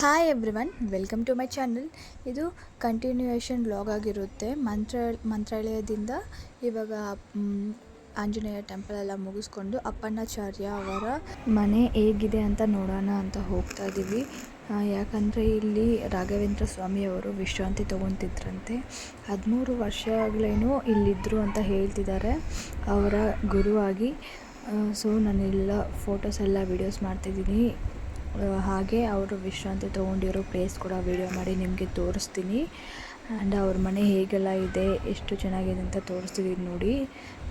Hi everyone welcome to my channel ಇದು continuation blog ಆಗಿರುತ್ತೆ. ಮಂತ್ರ, ಮಂತ್ರಾಲಯದಿಂದ ಇವಾಗ ಆಂಜನೇಯ ಟೆಂಪಲ್ ಎಲ್ಲ ಮುಗಿಸ್ಕೊಂಡು ಅಪ್ಪಣ್ಣಾಚಾರ್ಯ ಅವರ ಮನೆ ಹೇಗಿದೆ ಅಂತ ನೋಡೋಣ ಅಂತ ಹೋಗ್ತಾ ಇದ್ದೀವಿ ಯಾಕಂದರೆ ಇಲ್ಲಿ ರಾಘವೇಂದ್ರ ಸ್ವಾಮಿಯವರು ವಿಶ್ರಾಂತಿ ತೊಗೊತಿದ್ರಂತೆ. ಹದಿಮೂರು ವರ್ಷಗಳೇನೋ ಇಲ್ಲಿದ್ದರು ಅಂತ ಹೇಳ್ತಿದ್ದಾರೆ. ಅವರ ಗುರುವಾಗಿ ಸೊ ನಾನೆಲ್ಲ ಫೋಟೋಸ್ ಎಲ್ಲ ವೀಡಿಯೋಸ್ ಮಾಡ್ತಿದ್ದೀನಿ. ಹಾಗೆ ಅವರು ವಿಶ್ರಾಂತಿ ತೊಗೊಂಡಿರೋ ಪ್ಲೇಸ್ ಕೂಡ ವಿಡಿಯೋ ಮಾಡಿ ನಿಮಗೆ ತೋರಿಸ್ತೀನಿ. ಆ್ಯಂಡ್ ಅವ್ರ ಮನೆ ಹೇಗೆಲ್ಲ ಇದೆ, ಎಷ್ಟು ಚೆನ್ನಾಗಿದೆ ಅಂತ ತೋರಿಸ್ತಿದ್ದೀನಿ ನೋಡಿ.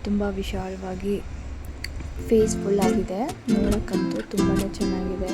ತುಂಬ ವಿಶಾಲವಾಗಿ ಫೇಸ್ಫುಲ್ ಆಗಿದೆ. ನೋಡೋಕ್ಕಂತೂ ತುಂಬಾ ಚೆನ್ನಾಗಿದೆ.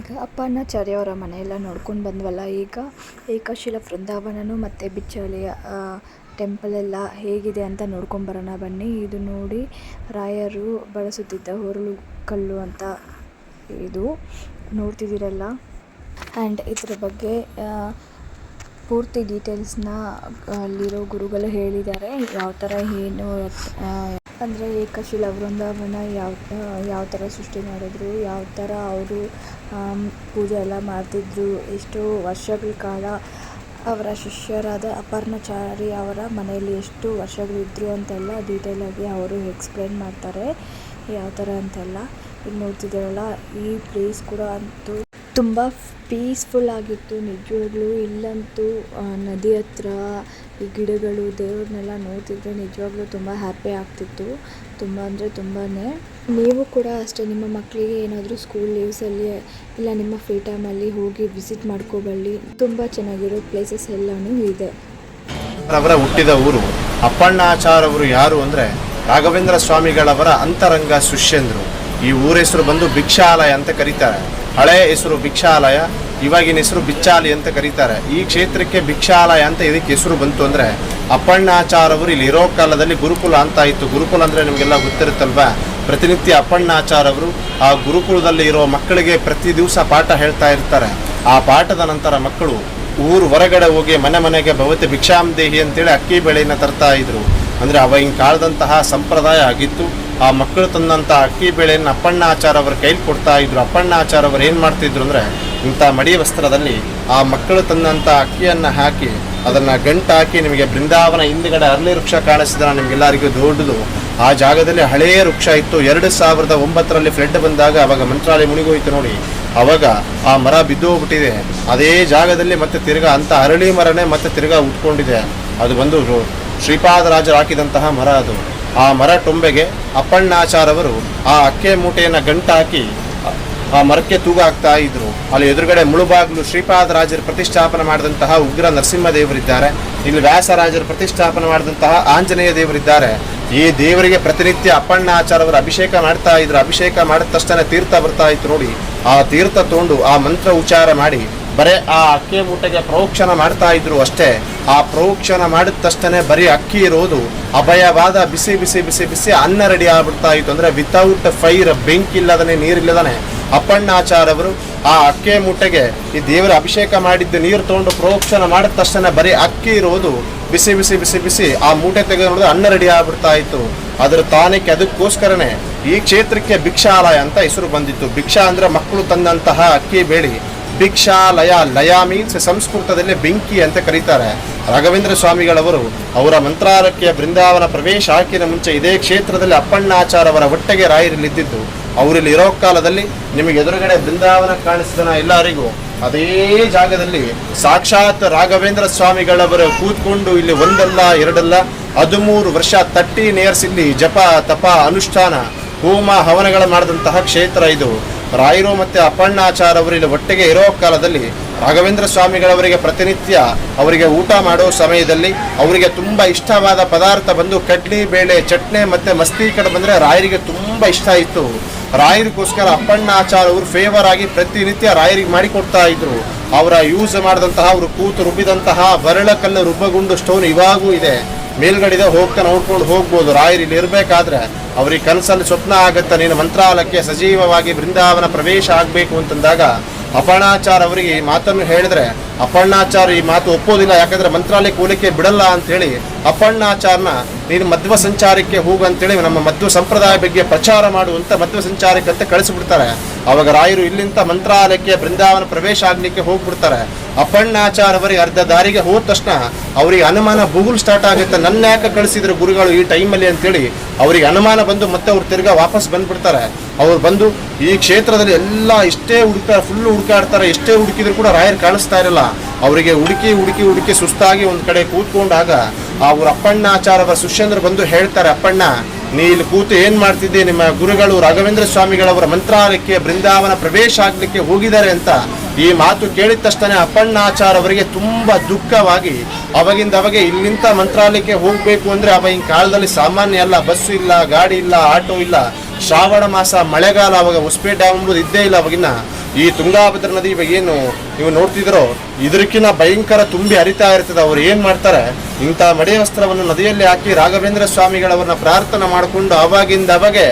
ಈಗ ಅಪ್ಪಣ್ಣಾಚಾರ್ಯ ಅವರ ಮನೆಯೆಲ್ಲ ನೋಡ್ಕೊಂಡು ಬಂದ್ವಲ್ಲ ಈಗ? ಏಕಶಿಲ ಬೃಂದಾವನನು ಮತ್ತು ಬಿಚ್ಚಳಿಯ ಟೆಂಪಲ್ ಎಲ್ಲ ಹೇಗಿದೆ ಅಂತ ನೋಡ್ಕೊಂಬರೋಣ ಬನ್ನಿ. ಇದು ನೋಡಿ ರಾಯರು ಬಳಸುತ್ತಿದ್ದ ಹೊರಳು ಕಲ್ಲು ಅಂತ ಇದು ನೋಡ್ತಿದ್ದೀರಲ್ಲ? ಆ್ಯಂಡ್ ಇದ್ರ ಬಗ್ಗೆ ಪೂರ್ತಿ ಡೀಟೇಲ್ಸ್ನ ಅಲ್ಲಿರೋ ಗುರುಗಳು ಹೇಳಿದ್ದಾರೆ. ಯಾವ ಥರ ಏನು ಅಂದರೆ ಏಕಶಿಲ ವೃಂದಾವನ ಯಾವ ಯಾವ ಥರ ಸೃಷ್ಟಿ ಮಾಡಿದ್ರು, ಯಾವ ಥರ ಅವರು ಪೂಜೆ ಎಲ್ಲ ಮಾಡ್ತಿದ್ರು, ಎಷ್ಟು ವರ್ಷಗಳ ಕಾಲ ಅವರ ಶಿಷ್ಯರಾದ ಅಪರ್ಣಚಾರಿ ಅವರ ಮನೆಯಲ್ಲಿ ಎಷ್ಟು ವರ್ಷಗಳಿದ್ರು ಅಂತೆಲ್ಲ ಡೀಟೇಲಾಗಿ ಅವರು ಎಕ್ಸ್ಪ್ಲೇನ್ ಮಾಡ್ತಾರೆ. ಯಾವ ಥರ ಅಂತೆಲ್ಲ. ಇಲ್ಲಿ ನೋಡ್ತಿದ್ದೀರಲ್ಲ, ಈ ಪ್ಲೇಸ್ ಕೂಡ ಅಂತೂ ತುಂಬ ಪೀಸ್ಫುಲ್ ಆಗಿತ್ತು, ನಿಜವಾಗ್ಲೂ ಇಲ್ಲಂತೂ ನದಿ ಹತ್ರ ಈ ಗಿಡಗಳು, ದೇವ್ರನ್ನೆಲ್ಲ ನೋಡ್ತಿದ್ರೆ ನಿಜವಾಗ್ಲೂ ತುಂಬ ಹ್ಯಾಪಿ ಆಗ್ತಿತ್ತು. ತುಂಬ ಅಂದರೆ ತುಂಬಾ ನೀವು ಕೂಡ ಅಷ್ಟೇ, ನಿಮ್ಮ ಮಕ್ಕಳಿಗೆ ಏನಾದರೂ ಸ್ಕೂಲ್ ಲೀವ್ಸಲ್ಲಿ ಇಲ್ಲ ನಿಮ್ಮ ಫ್ರೀ ಟೈಮಲ್ಲಿ ಹೋಗಿ ವಿಸಿಟ್ ಮಾಡ್ಕೊಬಳ್ಳಿ. ತುಂಬ ಚೆನ್ನಾಗಿರೋ ಪ್ಲೇಸಸ್ ಎಲ್ಲನೂ ಇದೆ. ಅವರ ಹುಟ್ಟಿದ ಊರು ಅಪ್ಪಣ್ಣ ಆಚಾರವರು ಯಾರು ಅಂದರೆ ರಾಘವೇಂದ್ರ ಸ್ವಾಮಿಗಳವರ ಅಂತರಂಗ ಸುಷ್ಯಂದ್ರು ಈ ಊರ ಹೆಸರು ಬಂದು ಭಿಕ್ಷಾಲಯ ಅಂತ ಕರೀತಾರೆ. ಹಳೆ ಹೆಸರು ಭಿಕ್ಷಾಲಯ, ಇವಾಗಿನ ಹೆಸರು ಬಿಚ್ಚಾಲಿ ಅಂತ ಕರೀತಾರೆ. ಈ ಕ್ಷೇತ್ರಕ್ಕೆ ಭಿಕ್ಷಾಲಯ ಅಂತ ಇದಕ್ಕೆ ಹೆಸರು ಬಂತು ಅಂದರೆ, ಅಪ್ಪಣ್ಣಾಚಾರವರು ಇಲ್ಲಿ ಇರೋ ಕಾಲದಲ್ಲಿ ಗುರುಕುಲ ಅಂತ ಇತ್ತು. ಗುರುಕುಲ ಅಂದರೆ ನಿಮಗೆಲ್ಲ ಗೊತ್ತಿರುತ್ತಲ್ವ? ಪ್ರತಿನಿತ್ಯ ಅಪ್ಪಣ್ಣಾಚಾರವರು ಆ ಗುರುಕುಲದಲ್ಲಿ ಇರೋ ಮಕ್ಕಳಿಗೆ ಪ್ರತಿ ದಿವಸ ಪಾಠ ಹೇಳ್ತಾ ಇರ್ತಾರೆ. ಆ ಪಾಠದ ನಂತರ ಮಕ್ಕಳು ಊರು ಹೊರಗಡೆ ಹೋಗಿ ಮನೆ ಮನೆಗೆ ಭವತಿ ಭಿಕ್ಷಾಮ್ ದೇಹಿ ಅಂತೇಳಿ ಅಕ್ಕಿ ಬೆಳೆಯನ್ನು ತರ್ತಾ ಇದ್ರು. ಅಂದರೆ ಅವಾಗಿನ ಕಾಲದಂತಹ ಸಂಪ್ರದಾಯ ಆಗಿತ್ತು. ಆ ಮಕ್ಕಳು ತಂದಂಥ ಅಕ್ಕಿ ಬೇಳೆಯನ್ನು ಅಪ್ಪಣ್ಣಾಚಾರ ಅವರ ಕೈಲಿ ಕೊಡ್ತಾ ಇದ್ರು. ಅಪ್ಪಣ್ಣಾಚಾರ ಅವರು ಏನು ಮಾಡ್ತಿದ್ರು ಅಂದರೆ, ಇಂಥ ಮಡಿ ವಸ್ತ್ರದಲ್ಲಿ ಆ ಮಕ್ಕಳು ತಂದಂಥ ಅಕ್ಕಿಯನ್ನು ಹಾಕಿ, ಅದನ್ನು ಗಂಟು ಹಾಕಿ ನಿಮಗೆ ಬೃಂದಾವನ ಹಿಂದ್ಗಡೆ ಅರಳಿ ವೃಕ್ಷ ಕಾಣಿಸಿದ್ರೆ ನಿಮಗೆಲ್ಲರಿಗೂ ದೊಡ್ಡದು. ಆ ಜಾಗದಲ್ಲಿ ಹಳೆಯ ವೃಕ್ಷ ಇತ್ತು. ಎರಡು ಸಾವಿರದ ಒಂಬತ್ತರಲ್ಲಿ ಫ್ಲಡ್ ಬಂದಾಗ ಅವಾಗ ಮಂತ್ರಾಲಯ ಮುಳುಗೋಯ್ತು ನೋಡಿ. ಅವಾಗ ಆ ಮರ ಬಿದ್ದು ಹೋಗ್ಬಿಟ್ಟಿದೆ ಅದೇ ಜಾಗದಲ್ಲಿ ಮತ್ತೆ ತಿರ್ಗಾ ಅಂತ ಅರಳಿ ಮರನೇ ಮತ್ತೆ ತಿರ್ಗಾ ಉಟ್ಕೊಂಡಿದೆ. ಅದು ಬಂದು ಶ್ರೀಪಾದರಾಜರು ಹಾಕಿದಂತಹ ಮರ ಅದು. ಆ ಮರ ಟೊಂಬೆಗೆ ಅಪ್ಪಣ್ಣಾಚಾರವರು ಆ ಅಕ್ಕೆ ಮೂಟೆಯನ್ನು ಗಂಟಾಕಿ ಆ ಮರಕ್ಕೆ ತೂಗ ಹಾಕ್ತಾ ಇದ್ರು. ಅಲ್ಲಿ ಎದುರುಗಡೆ ಮುಳುಬಾಗ್ಲು ಶ್ರೀಪಾದರಾಜರು ಪ್ರತಿಷ್ಠಾಪನೆ ಮಾಡಿದಂತಹ ಉಗ್ರ ನರಸಿಂಹ ದೇವರಿದ್ದಾರೆ. ಇಲ್ಲಿ ವ್ಯಾಸರಾಜರು ಪ್ರತಿಷ್ಠಾಪನೆ ಮಾಡಿದಂತಹ ಆಂಜನೇಯ ದೇವರಿದ್ದಾರೆ. ಈ ದೇವರಿಗೆ ಪ್ರತಿನಿತ್ಯ ಅಪ್ಪಣ್ಣ ಆಚಾರವರು ಅಭಿಷೇಕ ಮಾಡ್ತಾ ಇದ್ರು. ಅಭಿಷೇಕ ಮಾಡಿದ ತಕ್ಷಣ ತೀರ್ಥ ಬರ್ತಾ ಇತ್ತು ನೋಡಿ. ಆ ತೀರ್ಥ ತೊಂಡು ಆ ಮಂತ್ರ ಉಚ್ಚಾರ ಮಾಡಿ ಬರೇ ಆ ಅಕ್ಕಿ ಮೂಟೆಗೆ ಪ್ರೋಕ್ಷಣ ಮಾಡ್ತಾ ಇದ್ರು ಅಷ್ಟೇ. ಆ ಪ್ರೋಕ್ಷಣ ಮಾಡಿದ ತಕ್ಷಣ ಬರೀ ಅಕ್ಕಿ ಇರೋದು ಅಭಯವಾದ ಬಿಸಿ ಬಿಸಿ ಬಿಸಿ ಬಿಸಿ ಅನ್ನ ರೆಡಿ ಆಗ್ಬಿಡ್ತಾ ಇತ್ತು. ಅಂದ್ರೆ ವಿತೌಟ್ ಫೈರ್ ಬೆಂಕಿ ಇಲ್ಲದನೆ ನೀರಿಲ್ಲದನೆ ಅಪ್ಪಣ್ಣಾಚಾರವರು ಆ ಅಕ್ಕಿ ಮೂಟೆಗೆ ಈ ದೇವರ ಅಭಿಷೇಕ ಮಾಡಿದ್ದು ನೀರು ತಗೊಂಡು ಪ್ರೋಕ್ಷಣ ಮಾಡಿದ ತಕ್ಷಣ ಬರೀ ಅಕ್ಕಿ ಇರೋದು ಬಿಸಿ ಬಿಸಿ ಬಿಸಿ ಬಿಸಿ ಆ ಮೂಟೆ ತೆಗೆದು ಅನ್ನ ರೆಡಿ ಆಗ್ಬಿಡ್ತಾ ಇತ್ತು. ಅದ್ರ ತಾನಕ್ಕೆ ಅದಕ್ಕೋಸ್ಕರನೇ ಈ ಕ್ಷೇತ್ರಕ್ಕೆ ಭಿಕ್ಷಾಲಯ ಅಂತ ಹೆಸರು ಬಂದಿತ್ತು. ಭಿಕ್ಷಾ ಅಂದ್ರೆ ಮಕ್ಕಳು ತಂದಂತಹ ಅಕ್ಕಿ ಬೇಳಿ ಭಿಕ್ಷಾಲಯ ಲಯ ಮೀನ್ಸ್ ಸಂಸ್ಕೃತದಲ್ಲಿ ಬೆಂಕಿ ಅಂತ ಕರೀತಾರೆ. ರಾಘವೇಂದ್ರ ಸ್ವಾಮಿಗಳವರು ಅವರ ಮಂತ್ರಾರಕ್ಕೆಯ ಬೃಂದಾವನ ಪ್ರವೇಶ ಹಾಕಿದ ಮುಂಚೆ ಇದೇ ಕ್ಷೇತ್ರದಲ್ಲಿ ಅಪ್ಪಣ್ಣಾಚಾರವರ ಆಚಾರವರ ರಾಯರಲ್ಲಿದ್ದಿದ್ದು ಅವರಲ್ಲಿ ಇರೋ ಕಾಲದಲ್ಲಿ ನಿಮಗೆ ಎದುರುಗಡೆ ಬೃಂದಾವನ ಕಾಣಿಸಿದ ಎಲ್ಲರಿಗೂ. ಅದೇ ಜಾಗದಲ್ಲಿ ಸಾಕ್ಷಾತ್ ರಾಘವೇಂದ್ರ ಸ್ವಾಮಿಗಳವರು ಕೂತ್ಕೊಂಡು ಇಲ್ಲಿ ಒಂದಲ್ಲ, ಎರಡಲ್ಲ, ಹದಿಮೂರು ವರ್ಷ ತಟ್ಟಿ ನೇರ್ಸಿಲ್ಲಿ ಜಪ, ತಪ, ಅನುಷ್ಠಾನ, ಹೋಮ, ಹವನಗಳ ಮಾಡಿದಂತಹ ಕ್ಷೇತ್ರ ಇದು. ರಾಯರು ಮತ್ತು ಅಪ್ಪಣ್ಣಾಚಾರ ಅವರು ಇಲ್ಲಿ ಒಟ್ಟಿಗೆ ಇರೋ ಕಾಲದಲ್ಲಿ ರಾಘವೇಂದ್ರ ಸ್ವಾಮಿಗಳವರಿಗೆ ಪ್ರತಿನಿತ್ಯ ಅವರಿಗೆ ಊಟ ಮಾಡೋ ಸಮಯದಲ್ಲಿ ಅವರಿಗೆ ತುಂಬ ಇಷ್ಟವಾದ ಪದಾರ್ಥ ಬಂದು ಕಡ್ಲಿ, ಬೇಳೆ, ಚಟ್ನಿ ಮತ್ತು ಮಸ್ತಿ ಕಡೆ ಬಂದರೆ ರಾಯರಿಗೆ ತುಂಬ ಇಷ್ಟ ಇತ್ತು ರಾಯರಿಗೋಸ್ಕರ ಅಪ್ಪಣ್ಣಾಚಾರ ಅವರು ಫೇವರ್ ಆಗಿ ಪ್ರತಿನಿತ್ಯ ರಾಯರಿಗೆ ಮಾಡಿಕೊಡ್ತಾ ಇದ್ರು. ಅವರ ಯೂಸ್ ಮಾಡಿದಂತಹ, ಅವರು ಕೂತು ರುಬ್ಬಿದಂತಹ, ಬರಳಕಲ್ಲು, ರುಬ್ಬಗುಂಡು ಸ್ಟೋನ್ ಇವಾಗೂ ಇದೆ. ಮೇಲ್ಗಡೆ ಹೋಗ್ತಾ ನೋಡ್ಕೊಂಡು ಹೋಗ್ಬೋದು. ರಾಯರು ಇಲ್ಲಿ ಇರಬೇಕಾದ್ರೆ ಅವ್ರಿಗೆ ಕನಸಲ್ಲಿ ಸ್ವಪ್ನ ಆಗುತ್ತೆ. ನೀನು ಮಂತ್ರಾಲಯಕ್ಕೆ ಸಜೀವವಾಗಿ ಬೃಂದಾವನ ಪ್ರವೇಶ ಆಗಬೇಕು ಅಂತಂದಾಗ ಅಪರ್ಣಾಚಾರ್ ಅವರಿಗೆ ಈ ಮಾತನ್ನು ಹೇಳಿದ್ರೆ, ಅಪರ್ಣಾಚಾರ, ಈ ಮಾತು ಒಪ್ಪೋದಿಲ್ಲ. ಯಾಕಂದ್ರೆ ಮಂತ್ರಾಲಯಕ್ಕೆ ಕೂಲಿಕೆ ಬಿಡಲ್ಲ ಅಂತ ಹೇಳಿ ಅಪರ್ಣಾಚಾರನ, ನೀನು ಮಧ್ವ ಸಂಚಾರಕ್ಕೆ ಹೋಗು ಅಂತೇಳಿ ನಮ್ಮ ಮಧ್ವ ಸಂಪ್ರದಾಯ ಬಗ್ಗೆ ಪ್ರಚಾರ ಮಾಡುವಂತ ಮಧ್ವ ಸಂಚಾರಕ್ಕೆ ಅಂತ ಕಳಿಸ್ಬಿಡ್ತಾರೆ. ಅವಾಗ ರಾಯರು ಇಲ್ಲಿಂದ ಮಂತ್ರಾಲಯಕ್ಕೆ ಬೃಂದಾವನ ಪ್ರವೇಶ ಆಗ್ಲಿಕ್ಕೆ ಹೋಗ್ಬಿಡ್ತಾರೆ. ಅಪ್ಪಣ್ಣಾಚಾರ ಅವರಿಗೆ ಅರ್ಧ ದಾರಿಗೆ ಹೋದ ತಕ್ಷಣ ಅವರಿಗೆ ಅನುಮಾನ ಬುಗುಲ್ ಸ್ಟಾರ್ಟ್ ಆಗುತ್ತೆ. ನನ್ನ ಯಾಕೆ ಕಳಿಸಿದ್ರು ಗುರುಗಳು ಈ ಟೈಮಲ್ಲಿ ಅಂತೇಳಿ ಅವರಿಗೆ ಅನುಮಾನ ಬಂದು ಮತ್ತೆ ಅವ್ರು ತಿರ್ಗಾ ವಾಪಸ್ ಬಂದ್ಬಿಡ್ತಾರೆ. ಅವ್ರು ಬಂದು ಈ ಕ್ಷೇತ್ರದಲ್ಲಿ ಎಲ್ಲ ಇಷ್ಟೇ ಹುಡುಕ ಫುಲ್ ಹುಡುಕಾಡ್ತಾರೆ, ಎಷ್ಟೇ ಹುಡುಕಿದ್ರು ಕೂಡ ರಾಯರು ಕಾಣಿಸ್ತಾ ಇರಲ್ಲ. ಅವರಿಗೆ ಹುಡುಕಿ ಹುಡುಕಿ ಹುಡುಕಿ ಸುಸ್ತಾಗಿ ಒಂದು ಕಡೆ ಕೂತ್ಕೊಂಡಾಗ ಅವ್ರ ಅಪ್ಪಣ್ಣಾಚಾರವ ಸುಶೇಂದ್ರ ಬಂದು ಹೇಳ್ತಾರೆ, ಅಪ್ಪಣ್ಣ, ನೀ ಇಲ್ಲಿ ಕೂತು ಏನು ಮಾಡ್ತಿದ್ದೆ? ನಿಮ್ಮ ಗುರುಗಳು ರಾಘವೇಂದ್ರ ಸ್ವಾಮಿಗಳವರ ಮಂತ್ರಾಲಯಕ್ಕೆ ಬೃಂದಾವನ ಪ್ರವೇಶ ಆಗಲಿಕ್ಕೆ ಹೋಗಿದ್ದಾರೆ ಅಂತ. ಈ ಮಾತು ಕೇಳಿದ ತಕ್ಷಣ ಅಪ್ಪಣ್ಣಾಚಾರ್ ಅವರಿಗೆ ತುಂಬಾ ದುಃಖವಾಗಿ, ಅವಾಗಿಂದ ಅವಾಗೆ ಇಲ್ಲಿಂತ ಮಂತ್ರಾಲಯಕ್ಕೆ ಹೋಗ್ಬೇಕು ಅಂದ್ರೆ ಅವಾಗಿನ ಕಾಲದಲ್ಲಿ ಸಾಮಾನ್ಯ ಅಲ್ಲ ಬಸ್ಸು ಇಲ್ಲ, ಗಾಡಿ ಇಲ್ಲ, ಆಟೋ ಇಲ್ಲ, ಶ್ರಾವಣ ಮಾಸ, ಮಳೆಗಾಲ ಅವಾಗ ಉಸ್ಪೆ ಡ್ಯಾಮ್ ಎಂಬುದು ಇದ್ದೇ ಇಲ್ಲ ಅವಾಗಿನ ಈ ತುಂಗಾಭದ್ರ ನದಿ ಇವಾಗ ಏನು ನೀವು ನೋಡ್ತಿದ್ರೋ ಇದಕ್ಕಿಂತ ಭಯಂಕರ ತುಂಬಿ ಹರಿತಾ ಇರ್ತದೆ. ಅವ್ರು ಏನ್ ಮಾಡ್ತಾರೆ, ಇಂಥ ಮಡೆಯ ವಸ್ತ್ರವನ್ನು ನದಿಯಲ್ಲಿ ಹಾಕಿ ರಾಘವೇಂದ್ರ ಸ್ವಾಮಿಗಳವರನ್ನ ಪ್ರಾರ್ಥನೆ ಮಾಡಿಕೊಂಡು ಅವಾಗಿಂದ ಅವಾಗೆ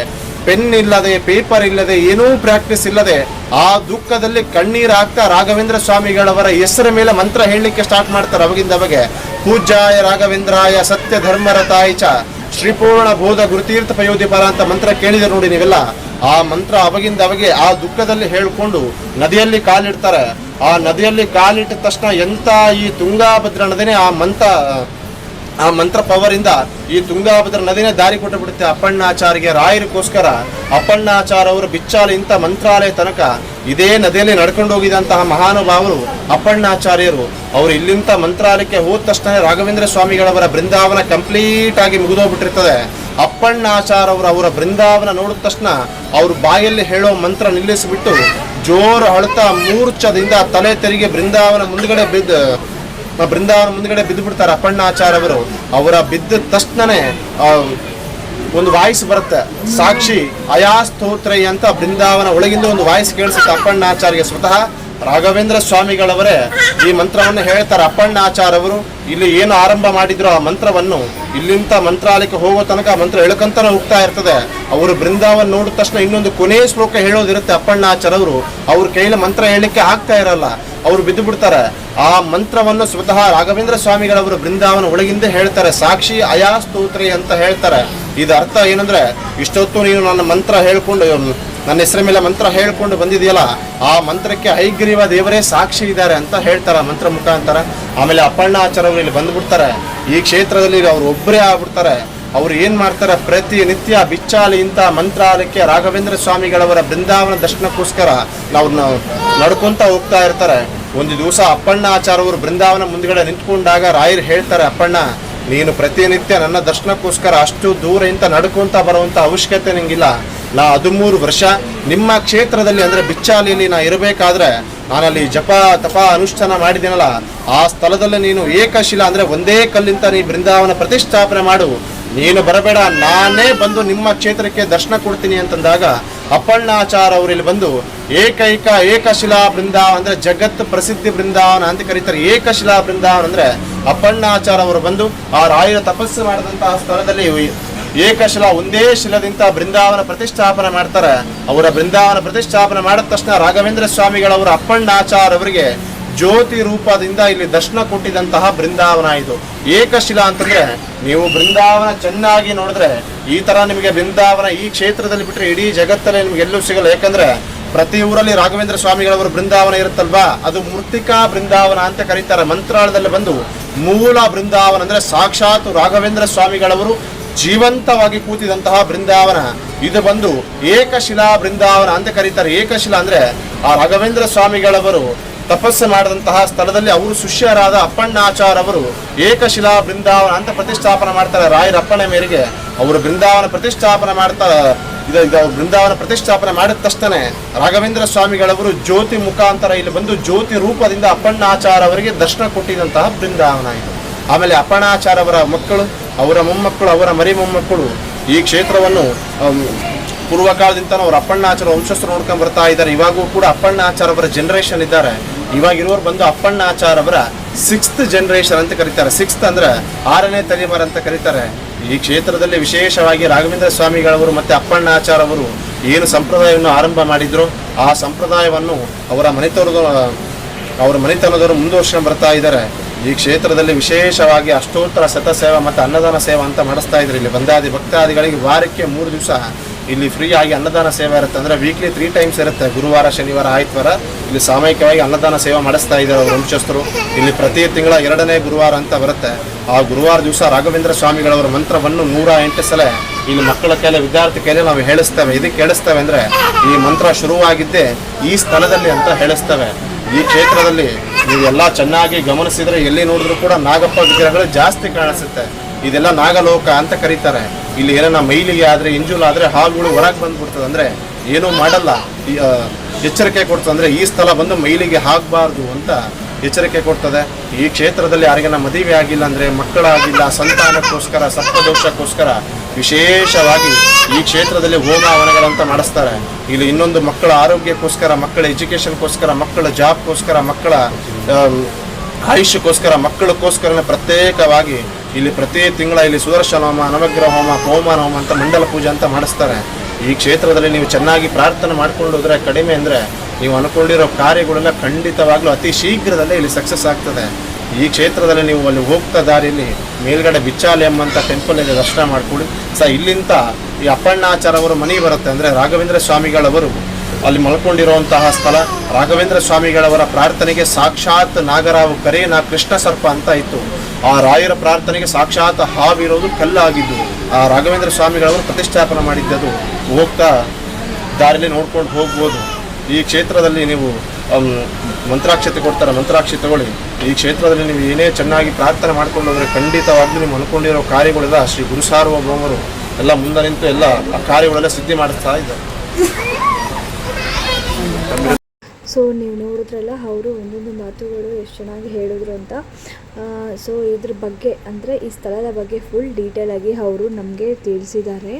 ಪೆನ್ ಇಲ್ಲದೆ, ಪೇಪರ್ ಇಲ್ಲದೆ, ಏನೂ ಪ್ರಾಕ್ಟೀಸ್ ಇಲ್ಲದೆ, ಆ ದುಃಖದಲ್ಲಿ ಕಣ್ಣೀರು ಹಾಕ್ತಾ ರಾಘವೇಂದ್ರ ಸ್ವಾಮಿಗಳವರ ಹೆಸರ ಮೇಲೆ ಮಂತ್ರ ಹೇಳಲಿಕ್ಕೆ ಸ್ಟಾರ್ಟ್ ಮಾಡ್ತಾರೆ ಅವಾಗಿಂದ ಅವಾಗೆ. ಪೂಜ್ಯಾಯ ರಾಘವೇಂದ್ರಾಯ ಸತ್ಯ ಧರ್ಮರ ತಾಯಿಚ ಶ್ರೀಪೂರ್ಣ ಬೋಧ ಗುರುತೀರ್ಥ ಪಯೋಧಿಪರ ಅಂತ ಮಂತ್ರ ಕೇಳಿದ ನೋಡಿ ನೀವೆಲ್ಲ. ಆ ಮಂತ್ರ ಅವಾಗಿಂದ ಅವಾಗೆ ಆ ದುಃಖದಲ್ಲಿ ಹೇಳಿಕೊಂಡು ನದಿಯಲ್ಲಿ ಕಾಲಿಡ್ತಾರೆ. ಆ ನದಿಯಲ್ಲಿ ಕಾಲಿಟ್ಟ ತಕ್ಷಣ ಎಂಥ ಈ ತುಂಗಾಭದ್ರಾ ನದಿನೇ ಆ ಮಂತ್ರ ಆ ಮಂತ್ರ ಪವರ್ ಇಂದ ಈ ತುಂಗಾಭದ್ರ ನದಿನೇ ದಾರಿ ಕೊಟ್ಟು ಬಿಡುತ್ತೆ ಅಪ್ಪಣ್ಣಾಚಾರ್ಯ ರಾಯರಿಗೋಸ್ಕರ. ಅಪ್ಪಣ್ಣಾಚಾರ ಅವರು ಬಿಚ್ಚಾಲ ಇಂಥ ಮಂತ್ರಾಲಯ ತನಕ ಇದೇ ನದಿಯಲ್ಲಿ ನಡ್ಕೊಂಡು ಹೋಗಿದಂತಹ ಮಹಾನುಭಾವರು ಅಪ್ಪಣ್ಣಾಚಾರ್ಯರು. ಅವರು ಇಲ್ಲಿಂತ ಮಂತ್ರಾಲಯಕ್ಕೆ ಹೋದ ತಕ್ಷಣ ರಾಘವೇಂದ್ರ ಸ್ವಾಮಿಗಳವರ ಬೃಂದಾವನ ಕಂಪ್ಲೀಟ್ ಆಗಿ ಮುಗಿದೋಗ್ಬಿಟ್ಟಿರ್ತದೆ. ಅಪ್ಪಣ್ಣಾಚಾರ ಅವರು ಅವರ ಬೃಂದಾವನ ನೋಡಿದ ತಕ್ಷಣ ಅವ್ರ ಬಾಯಲ್ಲಿ ಹೇಳೋ ಮಂತ್ರ ನಿಲ್ಲಿಸಿಬಿಟ್ಟು ಜೋರು ಅಳುತ್ತಾ ಮೂರ್ಛದಿಂದ ತಲೆ ತೆರಿಗೆ ಬೃಂದಾವನ ಮುಂದ್ಗಡೆ ಬಿದ್ದು ಬೃಂದಾವನ ಮುಂದ್ಗಡೆ ಬಿದ್ದು ಬಿಡ್ತಾರೆ ಅಪ್ಪಣ್ಣಾಚಾರ ಅವರು. ಅವರ ಬಿದ್ದ ತಕ್ಷಣನೇ ಒಂದು ವಾಯ್ಸ್ ಬರುತ್ತೆ. ಸಾಕ್ಷಿ ಅಯಾ ಸ್ತೋತ್ರೈ ಅಂತ ಬೃಂದಾವನ ಒಳಗಿಂದ ಒಂದು ವಾಯ್ಸ್ ಕೇಳಿಸುತ್ತೆ ಅಪ್ಪಣ್ಣಾಚಾರ್ಯ ಸ್ವತಃ. ರಾಘವೇಂದ್ರ ಸ್ವಾಮಿಗಳವರೇ, ಈ ಮಂತ್ರವನ್ನು ಹೇಳ್ತಾರೆ ಅಪ್ಪಣ್ಣ ಅವರು ಇಲ್ಲಿ ಏನು ಆರಂಭ ಮಾಡಿದ್ರು ಆ ಮಂತ್ರವನ್ನು ಇಲ್ಲಿಂದ ಮಂತ್ರಾಲಯಕ್ಕೆ ಹೋಗೋ ತನಕ ಮಂತ್ರ ಎಳ್ಕಂತಾನೆ ಹೋಗ್ತಾ ಇರ್ತದೆ. ಅವರು ಬೃಂದಾವನ್ ನೋಡಿದ ತಕ್ಷಣ ಇನ್ನೊಂದು ಕೊನೆಯ ಶ್ಲೋಕ ಹೇಳೋದಿರುತ್ತೆ ಅಪ್ಪಣ್ಣ ಅವರು ಅವ್ರ ಕೈಯಲ್ಲಿ ಮಂತ್ರ ಹೇಳಲಿಕ್ಕೆ ಆಗ್ತಾ ಇರಲ್ಲ. ಅವರು ಬಿದ್ದು ಬಿಡ್ತಾರೆ. ಆ ಮಂತ್ರವನ್ನು ಸ್ವತಃ ರಾಘವೇಂದ್ರ ಸ್ವಾಮಿಗಳವರು ಬೃಂದಾವನ ಒಳಗಿಂದ ಹೇಳ್ತಾರೆ. ಸಾಕ್ಷಿ ಅಯಾ ಸ್ತೋತ್ರಿ ಅಂತ ಹೇಳ್ತಾರೆ. ಇದು ಅರ್ಥ ಏನಂದ್ರೆ, ಇಷ್ಟೊತ್ತು ನೀನು ನನ್ನ ಮಂತ್ರ ಹೇಳ್ಕೊಂಡು ನನ್ನ ಹೆಸರ ಮೇಲೆ ಮಂತ್ರ ಹೇಳ್ಕೊಂಡು ಬಂದಿದೆಯಲ್ಲ, ಆ ಮಂತ್ರಕ್ಕೆ ಹೈಗ್ರೀವ ದೇವರೇ ಸಾಕ್ಷಿ ಇದ್ದಾರೆ ಅಂತ ಹೇಳ್ತಾರೆ ಮಂತ್ರ ಮುಖಾಂತರ. ಆಮೇಲೆ ಅಪ್ಪಣ್ಣ ಆಚಾರವರು ಇಲ್ಲಿ ಬಂದ್ಬಿಡ್ತಾರೆ. ಈ ಕ್ಷೇತ್ರದಲ್ಲಿ ಅವ್ರು ಒಬ್ಬರೇ ಆಗ್ಬಿಡ್ತಾರೆ. ಅವ್ರು ಏನು ಮಾಡ್ತಾರೆ? ಪ್ರತಿ ನಿತ್ಯ ಬಿಚ್ಚಾಲಿ ಇಂಥ ಮಂತ್ರಾಲಯಕ್ಕೆ ರಾಘವೇಂದ್ರ ಸ್ವಾಮಿಗಳವರ ಬೃಂದಾವನ ದರ್ಶನಕ್ಕೋಸ್ಕರ ನಾವು ನಡ್ಕೊತಾ ನಡ್ಕೊಂತ ಹೋಗ್ತಾ ಇರ್ತಾರೆ. ಒಂದು ದಿವಸ ಅಪ್ಪಣ್ಣ ಆಚಾರ್ಯವರು ಬೃಂದಾವನ ಮುಂದ್ಗಡೆ ನಿಂತ್ಕೊಂಡಾಗ ರಾಯರು ಹೇಳ್ತಾರೆ, ಅಪ್ಪಣ್ಣ ನೀನು ಪ್ರತಿನಿತ್ಯ ನನ್ನ ದರ್ಶನಕ್ಕೋಸ್ಕರ ಅಷ್ಟು ದೂರ ಇಂತ ನಡ್ಕೊಂತ ಬರುವಂತ ಅವಶ್ಯಕತೆ ನಿಂಗಿಲ್ಲ. ನಾ ಹದಿಮೂರು ವರ್ಷ ನಿಮ್ಮ ಕ್ಷೇತ್ರದಲ್ಲಿ ಅಂದ್ರೆ ಬಿಚ್ಚಾಲಿಯಲ್ಲಿ ನಾ ಇರಬೇಕಾದ್ರೆ ನಾನಲ್ಲಿ ಜಪ ತಪ ಅನುಷ್ಠಾನ ಮಾಡಿದ್ದೀನಲ್ಲ, ಆ ಸ್ಥಳದಲ್ಲಿ ನೀನು ಏಕಶಿಲ ಅಂದ್ರೆ ಒಂದೇ ಕಲ್ಲಿಂದ ನೀ ಬೃಂದಾವನ ಪ್ರತಿಷ್ಠಾಪನೆ ಮಾಡು. ನೀನು ಬರಬೇಡ, ನಾನೇ ಬಂದು ನಿಮ್ಮ ಕ್ಷೇತ್ರಕ್ಕೆ ದರ್ಶನ ಕೊಡ್ತೀನಿ ಅಂತಂದಾಗ ಅಪ್ಪಣ್ಣಾಚಾರ ಅವರು ಇಲ್ಲಿ ಬಂದು ಏಕೈಕ ಏಕಶಿಲಾ ಬೃಂದಾವನ ಅಂದ್ರೆ ಜಗತ್ ಪ್ರಸಿದ್ಧಿ ಬೃಂದಾವನ ಅಂತ ಕರೀತಾರೆ. ಏಕಶಿಲಾ ಬೃಂದಾವನ ಅಂದ್ರೆ ಅಪ್ಪಣ್ಣಾಚಾರ ಅವರು ಬಂದು ಆ ರಾಯರ ತಪಸ್ಸು ಮಾಡಿದಂತಹ ಸ್ಥಳದಲ್ಲಿ ಏಕಶಿಲಾ ಒಂದೇ ಶಿಲದಿಂದ ಬೃಂದಾವನ ಪ್ರತಿಷ್ಠಾಪನೆ ಮಾಡ್ತಾರೆ. ಅವರ ಬೃಂದಾವನ ಪ್ರತಿಷ್ಠಾಪನೆ ಮಾಡಿದ ತಕ್ಷಣ ರಾಘವೇಂದ್ರ ಸ್ವಾಮಿಗಳವರ ಅಪ್ಪಣ್ಣಾಚಾರ ಅವರಿಗೆ ಜ್ಯೋತಿ ರೂಪದಿಂದ ಇಲ್ಲಿ ದರ್ಶನ ಕೊಟ್ಟಿದಂತಹ ಬೃಂದಾವನ ಇದು. ಏಕಶಿಲಾ ಅಂತಂದ್ರೆ ನೀವು ಬೃಂದಾವನ ಚೆನ್ನಾಗಿ ನೋಡಿದ್ರೆ ಈ ತರ ನಿಮಗೆ ಬೃಂದಾವನ ಈ ಕ್ಷೇತ್ರದಲ್ಲಿ ಬಿಟ್ಟರೆ ಇಡೀ ಜಗತ್ತಲ್ಲೇ ನಿಮ್ಗೆ ಎಲ್ಲೂ ಸಿಗಲ್ಲ. ಯಾಕಂದ್ರೆ ಪ್ರತಿ ಊರಲ್ಲಿ ರಾಘವೇಂದ್ರ ಸ್ವಾಮಿಗಳವರು ಬೃಂದಾವನ ಇರುತ್ತಲ್ವಾ? ಅದು ಮೃತಿಕಾ ಬೃಂದಾವನ ಅಂತ ಕರೀತಾರೆ. ಮಂತ್ರಾಲಯದಲ್ಲಿ ಬಂದು ಮೂಲ ಬೃಂದಾವನ ಅಂದ್ರೆ ಸಾಕ್ಷಾತ್ ರಾಘವೇಂದ್ರ ಸ್ವಾಮಿಗಳವರು ಜೀವಂತವಾಗಿ ಕೂತಿದಂತಹ ಬೃಂದಾವನ. ಇದು ಬಂದು ಏಕಶಿಲಾ ಬೃಂದಾವನ ಅಂತ ಕರೀತಾರೆ. ಏಕಶಿಲಾ ಅಂದ್ರೆ ಆ ರಾಘವೇಂದ್ರ ಸ್ವಾಮಿಗಳವರು ತಪಸ್ಸು ಮಾಡಿದಂತಹ ಸ್ಥಳದಲ್ಲಿ ಅವರು ಶಿಷ್ಯರಾದ ಅಪ್ಪಣ್ಣಾಚಾರ್ ಅವರು ಏಕಶಿಲಾ ಬೃಂದಾವನ ಅಂತ ಪ್ರತಿಷ್ಠಾಪನೆ ಮಾಡ್ತಾರೆ. ರಾಯರ ಅಪ್ಪಣೆ ಮೇರೆಗೆ ಅವರು ಬೃಂದಾವನ ಪ್ರತಿಷ್ಠಾಪನೆ ಮಾಡ್ತಾ, ಇದು ಬೃಂದಾವನ ಪ್ರತಿಷ್ಠಾಪನೆ ಮಾಡಿದ ತಕ್ಷಣ ರಾಘವೇಂದ್ರ ಸ್ವಾಮಿಗಳವರು ಜ್ಯೋತಿ ಮುಖಾಂತರ ಇಲ್ಲಿ ಬಂದು ಜ್ಯೋತಿ ರೂಪದಿಂದ ಅಪ್ಪಣ್ಣಾಚಾರ ಅವರಿಗೆ ದರ್ಶನ ಕೊಟ್ಟಿದಂತಹ ಬೃಂದಾವನ ಇದು. ಆಮೇಲೆ ಅಪ್ಪಣ್ಣಾಚಾರ ಅವರ ಮಕ್ಕಳು, ಅವರ ಮೊಮ್ಮಕ್ಕಳು, ಅವರ ಮರಿ ಮೊಮ್ಮಕ್ಕಳು ಈ ಕ್ಷೇತ್ರವನ್ನು ಪೂರ್ವಕಾಲದಿಂದ ಅವ್ರ ಅಪ್ಪಣ್ಣಾಚಾರ ವಂಶಸ್ಥರು ನೋಡ್ಕೊಂಡು ಬರ್ತಾ ಇದ್ದಾರೆ. ಇವಾಗೂ ಕೂಡ ಅಪ್ಪಣ್ಣಾಚಾರ ಅವರ ಜನರೇಷನ್ ಇದ್ದಾರೆ. ಇವಾಗ ಬಂದು ಅಪ್ಪಣ್ಣ ಆಚಾರ್ ಅವರ ಸಿಕ್ಸ್ತ್ ಜನರೇಷನ್ ಅಂತ ಕರೀತಾರೆ. ಸಿಕ್ಸ್ತ್ ಅಂದ್ರೆ ಆರನೇ ತಲೆಮಾರು ಅಂತ ಕರೀತಾರೆ. ಈ ಕ್ಷೇತ್ರದಲ್ಲಿ ವಿಶೇಷವಾಗಿ ರಾಘವೇಂದ್ರ ಸ್ವಾಮಿಗಳವರು ಮತ್ತೆ ಅಪ್ಪಣ್ಣಾಚಾರ ಅವರು ಏನು ಸಂಪ್ರದಾಯವನ್ನು ಆರಂಭ ಮಾಡಿದ್ರು, ಆ ಸಂಪ್ರದಾಯವನ್ನು ಅವರ ಮನೆತನದವರು ಅವರ ಮನೆತನದವರು ಮುಂದುವರ್ಸ್ಕೊಂಡು ಬರ್ತಾ ಇದ್ದಾರೆ. ಈ ಕ್ಷೇತ್ರದಲ್ಲಿ ವಿಶೇಷವಾಗಿ ಅಷ್ಟೋತ್ತರ ಸತ ಸೇವಾ ಮತ್ತು ಅನ್ನದಾನ ಸೇವಾ ಅಂತ ಮಾಡಿಸ್ತಾ ಇದ್ರು ಇಲ್ಲಿ. ಬಂದಾದಿ ಭಕ್ತಾದಿಗಳಿಗೆ ವಾರಕ್ಕೆ ಮೂರು ದಿವಸ ಇಲ್ಲಿ ಫ್ರೀ ಆಗಿ ಅನ್ನದಾನ ಸೇವೆ ಇರುತ್ತೆ. ಅಂದರೆ ವೀಕ್ಲಿ ತ್ರೀ ಟೈಮ್ಸ್ ಇರುತ್ತೆ. ಗುರುವಾರ, ಶನಿವಾರ, ಆಯ್ತವಾರ ಇಲ್ಲಿ ಸಾಮಯಿಕವಾಗಿ ಅನ್ನದಾನ ಸೇವೆ ಮಾಡಿಸ್ತಾ ಇದ್ದಾರೆ ಅವರು ವಂಶಸ್ಥರು. ಇಲ್ಲಿ ಪ್ರತಿ ತಿಂಗಳ ಎರಡನೇ ಗುರುವಾರ ಅಂತ ಬರುತ್ತೆ. ಆ ಗುರುವಾರ ದಿವಸ ರಾಘವೇಂದ್ರ ಸ್ವಾಮಿಗಳವರ ಮಂತ್ರವನ್ನು ನೂರ ಎಂಟು ಸಲ ಇಲ್ಲಿ ಮಕ್ಕಳ ಕೈಲಿ, ವಿದ್ಯಾರ್ಥಿ ಕೈಲಿ ನಾವು ಹೇಳಿಸ್ತೇವೆ. ಇದಕ್ಕೆ ಹೇಳಿಸ್ತೇವೆ ಅಂದರೆ ಈ ಮಂತ್ರ ಶುರುವಾಗಿದ್ದೇ ಈ ಸ್ಥಳದಲ್ಲಿ ಅಂತ ಹೇಳಿಸ್ತೇವೆ. ಈ ಕ್ಷೇತ್ರದಲ್ಲಿ ನೀವೆಲ್ಲ ಚೆನ್ನಾಗಿ ಗಮನಿಸಿದ್ರೆ ಎಲ್ಲಿ ನೋಡಿದ್ರು ಕೂಡ ನಾಗಪ್ಪ ವಿಗ್ರಹಗಳು ಜಾಸ್ತಿ ಕಾಣಿಸುತ್ತೆ. ಇದೆಲ್ಲ ನಾಗಲೋಕ ಅಂತ ಕರೀತಾರೆ. ಇಲ್ಲಿ ಏನಾರ ಮೈಲಿಗೆ ಆದ್ರೆ ಇಂಜುಲ್ ಆದ್ರೆ ಹಾವುಗಳು ಹೊರಗೆ ಬಂದ್ಬಿಡ್ತದೆ ಅಂದ್ರೆ ಏನೂ ಮಾಡಲ್ಲ. ಎಚ್ಚರಿಕೆ ಕೊಡ್ತದೆ ಅಂದ್ರೆ ಈ ಸ್ಥಳ ಬಂದು ಮೈಲಿಗೆ ಹಾಕಬಾರ್ದು ಅಂತ ಎಚ್ಚರಿಕೆ ಕೊಡ್ತದೆ. ಈ ಕ್ಷೇತ್ರದಲ್ಲಿ ಯಾರಿಗಾನ ಮದುವೆ ಆಗಿಲ್ಲ ಅಂದ್ರೆ ಮಕ್ಕಳಾಗಿಲ್ಲ, ಸಂತಾನಕ್ಕೋಸ್ಕರ ಸಪ್ತದೋಷಕ್ಕೋಸ್ಕರ ವಿಶೇಷವಾಗಿ ಈ ಕ್ಷೇತ್ರದಲ್ಲಿ ಹೋಮ ಹವನಗಳಂತ ಮಾಡಿಸ್ತಾರೆ ಇಲ್ಲಿ ಇನ್ನೊಂದು ಮಕ್ಕಳ ಆರೋಗ್ಯಕ್ಕೋಸ್ಕರ, ಮಕ್ಕಳ ಎಜುಕೇಶನ್ಗೋಸ್ಕರ ಮಕ್ಕಳ ಜಾಬ್ಗೋಸ್ಕರ, ಮಕ್ಕಳ ಆಯುಷ್ಯಕ್ಕೋಸ್ಕರ ಮಕ್ಕಳಕ್ಕೋಸ್ಕರ ಪ್ರತ್ಯೇಕವಾಗಿ ಇಲ್ಲಿ ಪ್ರತಿ ತಿಂಗಳ ಇಲ್ಲಿ ಸುದರ್ಶನ ಹೋಮ, ನವಗ್ರಹ ಹೋಮ ಹೋಮಾನ ಹೋಮ ಅಂತ ಮಂಡಲ ಪೂಜೆ ಅಂತ ಮಾಡಿಸ್ತಾರೆ. ಈ ಕ್ಷೇತ್ರದಲ್ಲಿ ನೀವು ಚೆನ್ನಾಗಿ ಪ್ರಾರ್ಥನೆ ಮಾಡ್ಕೊಂಡು ಹೋದ್ರೆ ಕಡಿಮೆ ಅಂದರೆ ನೀವು ಅನ್ಕೊಂಡಿರೋ ಕಾರ್ಯಗಳೆಲ್ಲ ಖಂಡಿತವಾಗ್ಲೂ ಅತಿ ಶೀಘ್ರದಲ್ಲೇ ಇಲ್ಲಿ ಸಕ್ಸಸ್ ಆಗ್ತದೆ. ಈ ಕ್ಷೇತ್ರದಲ್ಲಿ ನೀವು ಅಲ್ಲಿ ಹೋಗ್ತಾ ದಾರಿಯಲ್ಲಿ ಮೇಲ್ಗಡೆ ಬಿಚ್ಚಾಲಿ ಎಂಬಂತ ಟೆಂಪಲ್ ಇದೆ ದರ್ಶನ ಮಾಡ್ಕೊಳ್ಳಿ. ಸೊ ಇಲ್ಲಿಂದ ಈ ಅಪ್ಪಣ್ಣಾಚಾರವರು ಮನೆ ಬರುತ್ತೆ ಅಂದರೆ ರಾಘವೇಂದ್ರ ಸ್ವಾಮಿಗಳವರು ಅಲ್ಲಿ ಮಲ್ಕೊಂಡಿರುವಂತಹ ಸ್ಥಳ. ರಾಘವೇಂದ್ರ ಸ್ವಾಮಿಗಳವರ ಪ್ರಾರ್ಥನೆಗೆ ಸಾಕ್ಷಾತ್ ನಾಗರಾವ್ ಕರೆಯ ಕೃಷ್ಣ ಸರ್ಪ ಅಂತ ಇತ್ತು. ಆ ರಾಯರ ಪ್ರಾರ್ಥನೆಗೆ ಸಾಕ್ಷಾತ್ ಹಾವಿರೋದು ಕಲ್ಲಾಗಿದ್ದು, ಆ ರಾಘವೇಂದ್ರ ಸ್ವಾಮಿಗಳವರು ಪ್ರತಿಷ್ಠಾಪನೆ ಮಾಡಿದ್ದದು ಹೋಗ್ತಾ ದಾರಿಲಿ ನೋಡ್ಕೊಂಡು ಹೋಗ್ಬೋದು. ಈ ಕ್ಷೇತ್ರದಲ್ಲಿ ನೀವು ಮಂತ್ರಾಕ್ಷತೆ ಕೊಡ್ತಾರೆ ಮಂತ್ರಾಕ್ಷತೆ ತಗೊಳ್ಳಿ. ಈ ಕ್ಷೇತ್ರದಲ್ಲಿ ನೀವು ಏನೇ ಚೆನ್ನಾಗಿ ಪ್ರಾರ್ಥನೆ ಮಾಡ್ಕೊಂಡು ಹೋದರೆ ಖಂಡಿತವಾಗ್ಲೂ ನೀವು ಅನ್ಕೊಂಡಿರೋ ಕಾರ್ಯಗಳೆಲ್ಲ ಶ್ರೀ ಗುರುಸಾರ್ವಭೌಮರು ಎಲ್ಲ ಮುಂದೆ ನಿಂತು ಎಲ್ಲ ಆ ಕಾರ್ಯಗಳೆಲ್ಲ ಸಿದ್ಧಿ ಮಾಡಿಸ್ತಾ ಇದ್ದಾರೆ. ಸೊ ನೀವು ನೋಡಿದ್ರಲ್ಲ, ಅವರು ಒಂದೊಂದು ಮಾತುಗಳು ಎಷ್ಟು ಚೆನ್ನಾಗಿ ಹೇಳಿದ್ರು ಅಂತ. ಸೊ ಇದ್ರ ಬಗ್ಗೆ ಅಂದರೆ ಈ ಸ್ಥಳದ ಬಗ್ಗೆ ಫುಲ್ ಡೀಟೇಲಾಗಿ ಅವರು ನಮಗೆ ತಿಳಿಸಿದ್ದಾರೆ.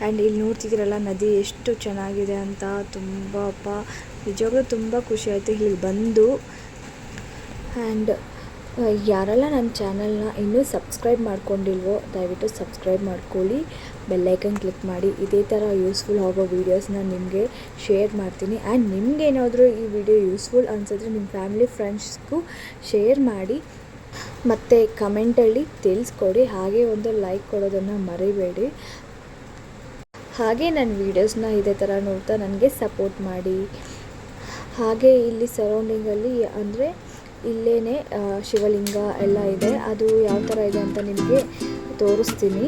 ಆ್ಯಂಡ್ ಇಲ್ಲಿ ನೋಡ್ತಿದ್ದೀರಲ್ಲ, ನದಿ ಎಷ್ಟು ಚೆನ್ನಾಗಿದೆ ಅಂತ. ತುಂಬ ಅಪ್ಪ, ನಿಜವಾಗ್ಲೂ ತುಂಬ ಖುಷಿ ಆಯಿತು ಇಲ್ಲಿ ಬಂದು. ಆ್ಯಂಡ್ ಯಾರೆಲ್ಲ ನನ್ನ ಚಾನಲ್ನ ಇನ್ನೂ ಸಬ್ಸ್ಕ್ರೈಬ್ ಮಾಡ್ಕೊಂಡಿಲ್ವೋ, ದಯವಿಟ್ಟು ಸಬ್ಸ್ಕ್ರೈಬ್ ಮಾಡ್ಕೊಳ್ಳಿ. ಬೆಲ್ಲೈಕನ್ ಕ್ಲಿಕ್ ಮಾಡಿ ಇದೇ ಥರ ಯೂಸ್ಫುಲ್ ಆಗೋ ವೀಡಿಯೋಸ್ನ ನಿಮಗೆ ಶೇರ್ ಮಾಡ್ತೀನಿ. ಆ್ಯಂಡ್ ನಿಮ್ಗೇನಾದರೂ ಈ ವಿಡಿಯೋ ಯೂಸ್ಫುಲ್ ಅನಿಸಿದ್ರೆ ನಿಮ್ಮ ಫ್ಯಾಮಿಲಿ ಫ್ರೆಂಡ್ಸ್ಗೂ ಶೇರ್ ಮಾಡಿ, ಮತ್ತು ಕಮೆಂಟಲ್ಲಿ ತಿಳಿಸ್ಕೊಡಿ. ಹಾಗೆ ಒಂದು ಲೈಕ್ ಕೊಡೋದನ್ನು ಮರಿಬೇಡಿ. ಹಾಗೆ ನನ್ನ ವೀಡಿಯೋಸ್ನ ಇದೇ ಥರ ನೋಡ್ತಾ ನನಗೆ ಸಪೋರ್ಟ್ ಮಾಡಿ. ಹಾಗೆ ಇಲ್ಲಿ ಸರೌಂಡಿಂಗಲ್ಲಿ ಅಂದರೆ ಇಲ್ಲೇ ಶಿವಲಿಂಗ ಎಲ್ಲ ಇದೆ. ಅದು ಯಾವ ಥರ ಇದೆ ಅಂತ ನಿಮಗೆ ತೋರಿಸ್ತೀನಿ.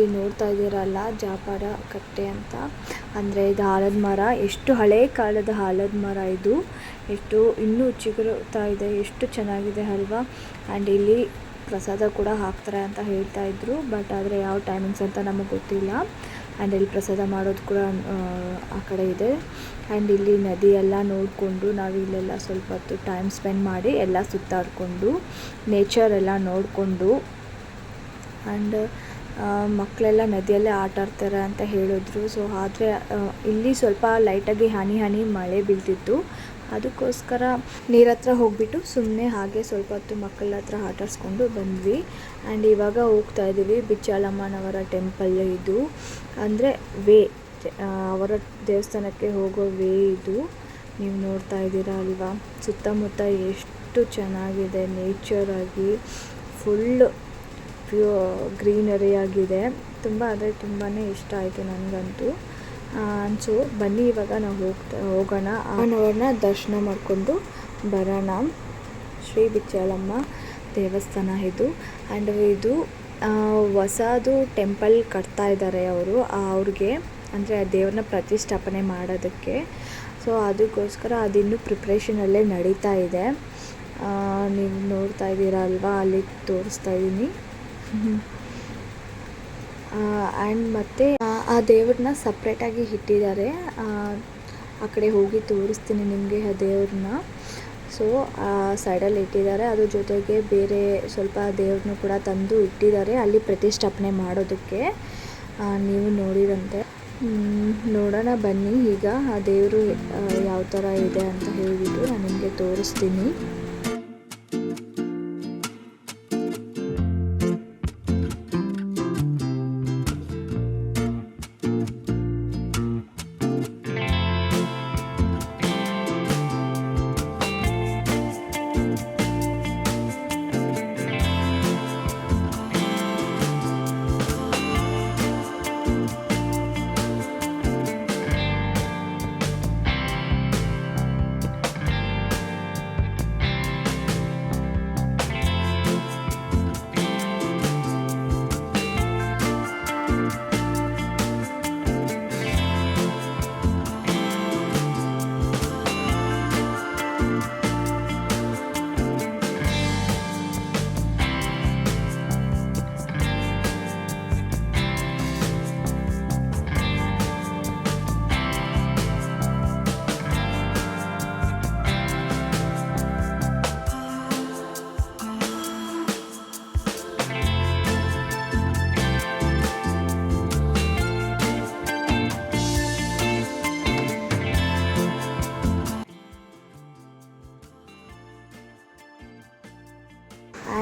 ಇಲ್ಲಿ ನೋಡ್ತಾ ಇದ್ದೀರಲ್ಲ ಜಾಪಾರ ಕಟ್ಟೆ ಅಂತ. ಅಂದರೆ ಇದು ಆಲದ ಮರ. ಎಷ್ಟು ಹಳೆ ಕಾಲದ ಆಲದ ಮರ ಇದು. ಎಷ್ಟು ಇನ್ನೂ ಚಿಗುರುತ್ತಾ ಇದೆ ಎಷ್ಟು ಚೆನ್ನಾಗಿದೆ ಅಲ್ವಾ. ಆ್ಯಂಡ್ ಇಲ್ಲಿ ಪ್ರಸಾದ ಕೂಡ ಹಾಕ್ತಾರೆ ಅಂತ ಹೇಳ್ತಾ ಇದ್ರು. ಬಟ್ ಆದರೆ ಯಾವ ಟೈಮಿಂಗ್ಸ್ ಅಂತ ನಮಗೆ ಗೊತ್ತಿಲ್ಲ. ಆ್ಯಂಡ್ ಇಲ್ಲಿ ಪ್ರಸಾದ ಮಾಡೋದು ಕೂಡ ಆ, ಕಡೆ ಇದೆ. ಆ್ಯಂಡ್ ಇಲ್ಲಿ ನದಿ ಎಲ್ಲ ನೋಡಿಕೊಂಡು ನಾವು ಇಲ್ಲೆಲ್ಲ ಸ್ವಲ್ಪ ಹೊತ್ತು ಟೈಮ್ ಸ್ಪೆಂಡ್ ಮಾಡಿ ಎಲ್ಲ ಸುತ್ತಾಡಿಕೊಂಡು ನೇಚರ್ ಎಲ್ಲ ನೋಡಿಕೊಂಡು. ಆ್ಯಂಡ್ ಮಕ್ಕಳೆಲ್ಲ ನದಿಯಲ್ಲೇ ಆಟ ಆಡ್ತಾರೆ ಅಂತ ಹೇಳಿದ್ರು. ಸೊ ಆದರೆ ಇಲ್ಲಿ ಸ್ವಲ್ಪ ಲೈಟಾಗಿ ಹನಿ ಹನಿ ಮಳೆ ಬೀಳ್ತಿತ್ತು. ಅದಕ್ಕೋಸ್ಕರ ನೀರ ಹತ್ರ ಹೋಗ್ಬಿಟ್ಟು ಸುಮ್ಮನೆ ಹಾಗೆ ಸ್ವಲ್ಪ ಹೊತ್ತು ಮಕ್ಕಳ ಹತ್ರ ಆಟಾಡಿಸ್ಕೊಂಡು ಬಂದ್ವಿ. ಆ್ಯಂಡ್ ಇವಾಗ ಹೋಗ್ತಾ ಇದ್ದೀವಿ ಬಿಚ್ಚಾಲಮ್ಮನವರ ಟೆಂಪಲ್ ಇದು. ಅಂದರೆ, ವೇ ಅವರ ದೇವಸ್ಥಾನಕ್ಕೆ ಹೋಗೋ ವೇ ಇದು. ನೀವು ನೋಡ್ತಾ ಇದ್ದೀರಾ ಅಲ್ವಾ? ಸುತ್ತಮುತ್ತ ಎಷ್ಟು ಚೆನ್ನಾಗಿದೆ. ನೇಚರಾಗಿ ಫುಲ್ಲು ಫುಲ್ ಪ್ಯೂ ಗ್ರೀನರಿ ಆಗಿದೆ. ತುಂಬ ಅಂದರೆ ತುಂಬಾ ಇಷ್ಟ ಆಯಿತು ನನಗಂತೂ. ಸೊ ಬನ್ನಿ ಇವಾಗ ನಾವು ಹೋಗ್ತಾ, ಹೋಗೋಣ. ಅವನವ್ರನ್ನ ದರ್ಶನ ಮಾಡಿಕೊಂಡು ಬರೋಣ. ಶ್ರೀ ಬಿಚ್ಚಾಲಮ್ಮ ದೇವಸ್ಥಾನ ಇದು. ಆ್ಯಂಡ್ ಇದು ಹೊಸದು ಟೆಂಪಲ್ ಕಟ್ತಾ ಇದ್ದಾರೆ ಅವರು. ಅವ್ರಿಗೆ ಅಂದರೆ ಆ ದೇವ್ರನ್ನ ಪ್ರತಿಷ್ಠಾಪನೆ ಮಾಡೋದಕ್ಕೆ. ಸೊ ಅದಕ್ಕೋಸ್ಕರ ಅದಿನ್ನೂ ಪ್ರಿಪ್ರೇಷನಲ್ಲೇ ನಡೀತಾ ಇದೆ. ನೀವು ನೋಡ್ತಾ ಇದ್ದೀರಾ ಅಲ್ವಾ? ಅಲ್ಲಿ ತೋರಿಸ್ತಾ ಇದ್ದೀನಿ ಆ್ಯಂಡ್ ಮತ್ತು ಆ ದೇವ್ರನ್ನ ಸಪ್ರೇಟಾಗಿ ಇಟ್ಟಿದ್ದಾರೆ. ಆ, ಕಡೆ ಹೋಗಿ ತೋರಿಸ್ತೀನಿ ನಿಮಗೆ ಆ ದೇವ್ರನ್ನ. ಸೊ ಆ ಸೈಡಲ್ಲಿ ಇಟ್ಟಿದ್ದಾರೆ. ಅದ್ರ ಜೊತೆಗೆ ಬೇರೆ ಸ್ವಲ್ಪ ದೇವ್ರನ್ನೂ ಕೂಡ ತಂದು ಇಟ್ಟಿದ್ದಾರೆ. ಅಲ್ಲಿ ಪ್ರತಿಷ್ಠಾಪನೆ ಮಾಡೋದಕ್ಕೆ. ನೀವು ನೋಡಿರಂತೆ. ನೋಡೋಣ ಬನ್ನಿ. ಈಗ ಆ ದೇವರು ಯಾವ ಥರ ಇದೆ ಅಂತ ಹೇಳಿಬಿಟ್ಟು ನಾನು ನಿಮಗೆ ತೋರಿಸ್ತೀನಿ.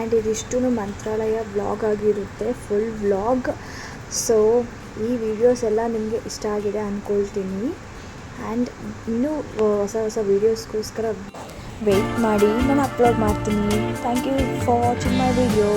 ಆ್ಯಂಡ್ ಇದಿಷ್ಟು ಮಂತ್ರಾಲಯ ವ್ಲಾಗ್ ಆಗಿರುತ್ತೆ ಫುಲ್ ವ್ಲಾಗ್ ಸೊ ಈ ವಿಡಿಯೋಸ್ ಎಲ್ಲ ನಿಮಗೆ ಇಷ್ಟ ಆಗಿದೆ ಅಂದ್ಕೊಳ್ತೀನಿ ಆ್ಯಂಡ್ ಇನ್ನೂ ಹೊಸ ಹೊಸ ವೀಡಿಯೋಸ್ಗೋಸ್ಕರ ವೆಯ್ಟ್ ಮಾಡಿ, ನಾನು ಅಪ್ಲೋಡ್ ಮಾಡ್ತೀನಿ. Thank you for watching my video